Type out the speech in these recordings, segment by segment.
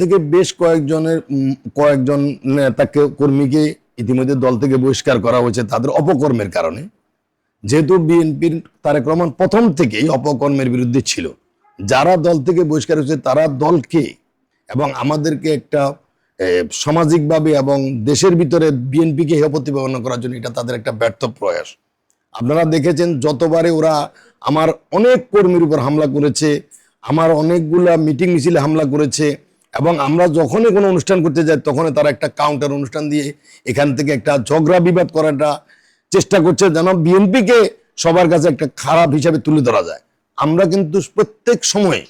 থেকে বেশ কয়েকজনের কয়েকজন নেতাকে কর্মীকে ইতিমধ্যে দল থেকে বহিষ্কার করা হয়েছে তাদের অপকর্মের কারণে। যেহেতু বিএনপির তারেক রহমান প্রথম থেকেই অপকর্মের বিরুদ্ধে ছিল। যারা দল থেকে বহিষ্কার হয়েছে তারা দলকে এবং আমাদেরকে একটা সামাজিকভাবে এবং দেশের ভিতরে বিএনপিকে হেয় প্রতিপাদন করার জন্য এটা তাদের একটা ব্যর্থ প্রয়াস। আপনারা দেখেছেন যতবারে ওরা আমার অনেক কর্মীর উপর হামলা করেছে, আমার অনেকগুলা মিটিং মিছিলে হামলা করেছে এবং আমরা যখনই কোনো অনুষ্ঠান করতে যাই, তখনই তারা একটা কাউন্টার অনুষ্ঠান দিয়ে এখান থেকে একটা ঝগড়া বিবাদ করাটা চেষ্টা করছে যেন বিএনপিকে সবার কাছে একটা খারাপ হিসাবে তুলে ধরা যায়। আমরা কিন্তু প্রত্যেক সময়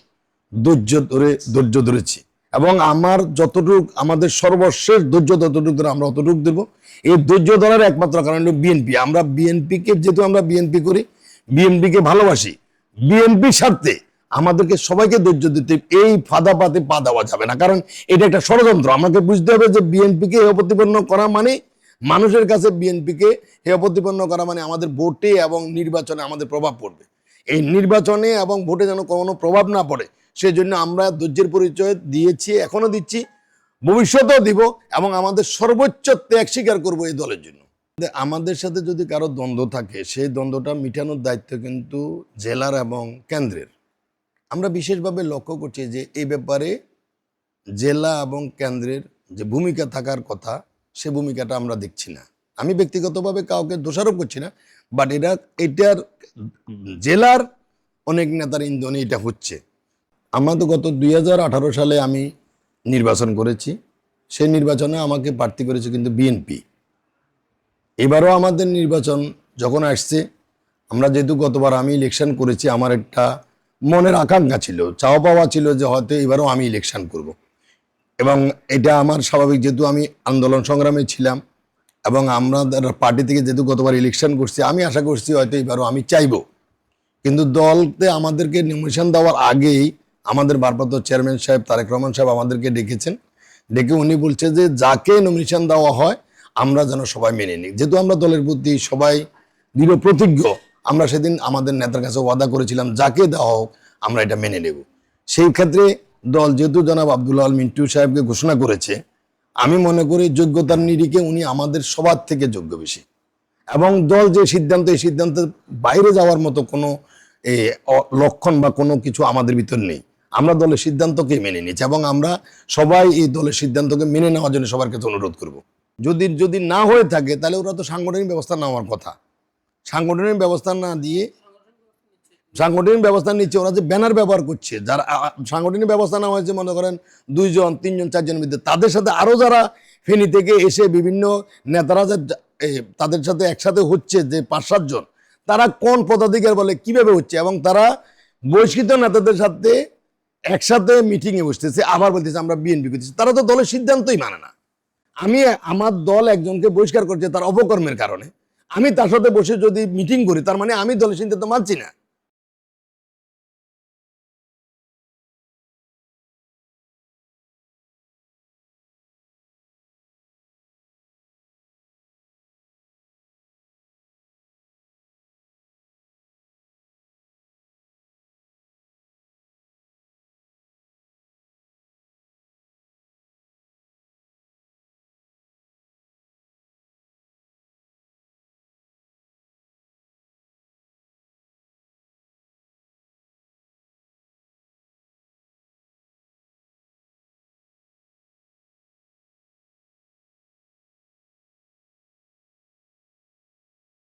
ধৈর্য ধরে, ধৈর্য ধরেছি এবং আমার যতটুক, আমাদের সর্বশেষ ধৈর্য ততটুকু ধরে আমরা অতটুকু দেবো। এই ধৈর্য ধরার একমাত্র কারণ হলো বিএনপি। আমরা বিএনপিকে, যেহেতু আমরা বিএনপি করি, বিএনপিকে ভালোবাসি। বিএনপির স্বার্থে আমাদেরকে সবাইকে ধৈর্য দিতে এই ফাঁদা পাতে পা দেওয়া যাবে না। কারণ এটা একটা ষড়যন্ত্র। আমাকে বুঝতে হবে যে বিএনপিকে হেয় প্রতিপন্ন করা মানে মানুষের কাছে বিএনপিকে হেয় প্রতিপন্ন করা মানে আমাদের ভোটে এবং নির্বাচনে আমাদের প্রভাব পড়বে। এই নির্বাচনে এবং ভোটে যেন কোনো প্রভাব না পড়ে সেই জন্য আমরা ধৈর্যের পরিচয় দিয়েছি, এখনও দিচ্ছি, ভবিষ্যতেও দিব এবং আমাদের সর্বোচ্চ ত্যাগ স্বীকার করব এই দলের জন্য। আমাদের সাথে যদি কারও দ্বন্দ্ব থাকে, সেই দ্বন্দ্বটা মিটানোর দায়িত্ব কিন্তু জেলার এবং কেন্দ্রের। আমরা বিশেষভাবে লক্ষ্য করছি যে এই ব্যাপারে জেলা এবং কেন্দ্রের যে ভূমিকা থাকার কথা, সে ভূমিকাটা আমরা দেখছি না। আমি ব্যক্তিগতভাবে কাউকে দোষারোপ করছি না বাট এটা, এটার জেলার অনেক নেতার ইন্ধনে এটা হচ্ছে। আমরা তো গত দুই হাজার আঠারো সালে আমি নির্বাচন করেছি, সেই নির্বাচনে আমাকে প্রার্থী করেছে কিন্তু বিএনপি। এবারও আমাদের নির্বাচন যখন আসছে, আমরা যেহেতু গতবার আমি ইলেকশন করেছি, আমার একটা মনের আকাঙ্ক্ষা ছিল, চাওয়া পাওয়া ছিল যে হয়তো এবারও আমি ইলেকশন করব। এবং এটা আমার স্বাভাবিক যেহেতু আমি আন্দোলন সংগ্রামে ছিলাম এবং আমরা পার্টি থেকে যেহেতু গতবার ইলেকশন করছি, আমি আশা করছি হয়তো এবারও আমি চাইব। কিন্তু দলতে আমাদেরকে নমিনেশন দেওয়ার আগেই আমাদের ভারপ্রাপ্ত চেয়ারম্যান সাহেব তারেক রহমান সাহেব আমাদেরকে ডেকেছেন। ডেকে উনি বলছে যে, যাকে নমিনেশন দেওয়া হয়, আমরা যেন সবাই মেনে নিই। যেহেতু আমরা দলের প্রতি সবাই দৃঢ় প্রতিজ্ঞ আমরা সেদিন আমাদের নেতার কাছে ওয়াদা করেছিলাম, যাকে দেওয়া হোক, আমরা এটা মেনে নেব। সেই ক্ষেত্রে দল যেহেতু জনাব আব্দুল আল মিন্টু সাহেবকে ঘোষণা করেছে, আমি মনে করি যোগ্যতার নিরিখে উনি আমাদের সবার থেকে যোগ্য বেশি। এবং দল যে সিদ্ধান্ত, এই সিদ্ধান্তের বাইরে যাওয়ার মতো কোনো লক্ষণ বা কোনো কিছু আমাদের ভিতর নেই। আমরা দলের সিদ্ধান্তকে মেনে নিয়েছি এবং আমরা সবাই এই দলের সিদ্ধান্তকে মেনে নেওয়ার জন্য সবার কাছে অনুরোধ করব। যদি যদি না হয়ে থাকে, তাহলে ওরা তো সাংগঠনিক ব্যবস্থা নেওয়ার কথা। সাংগঠনিক ব্যবস্থা না দিয়ে, সাংগঠনিক ব্যবস্থা নিচ্ছে, ওরা যে ব্যানার ব্যবহার করছে, যারা সাংগঠনিক ব্যবস্থা নেওয়া হয়েছে, মনে করেন দুইজন, তিনজন চারজনের মধ্যে, তাদের সাথে আরও যারা ফেনী থেকে এসে বিভিন্ন নেতারা যে তাদের সাথে একসাথে হচ্ছে যে পাঁচ সাতজন তারা কোন পদাধিকার বলে, কীভাবে হচ্ছে? এবং তারা বহিষ্কৃত নেতাদের সাথে একসাথে মিটিংয়ে বসতেছে, আবার বলতেছে আমরা বিএনপি করতেছি, তারা তো দলের সিদ্ধান্তই মানে না। আমি, আমার দল একজনকে বহিষ্কার করছে তার অপকর্মের কারণে। আমি তার সাথে বসে যদি মিটিং করি তার মানে আমি দলের সিদ্ধান্ত মানছি না।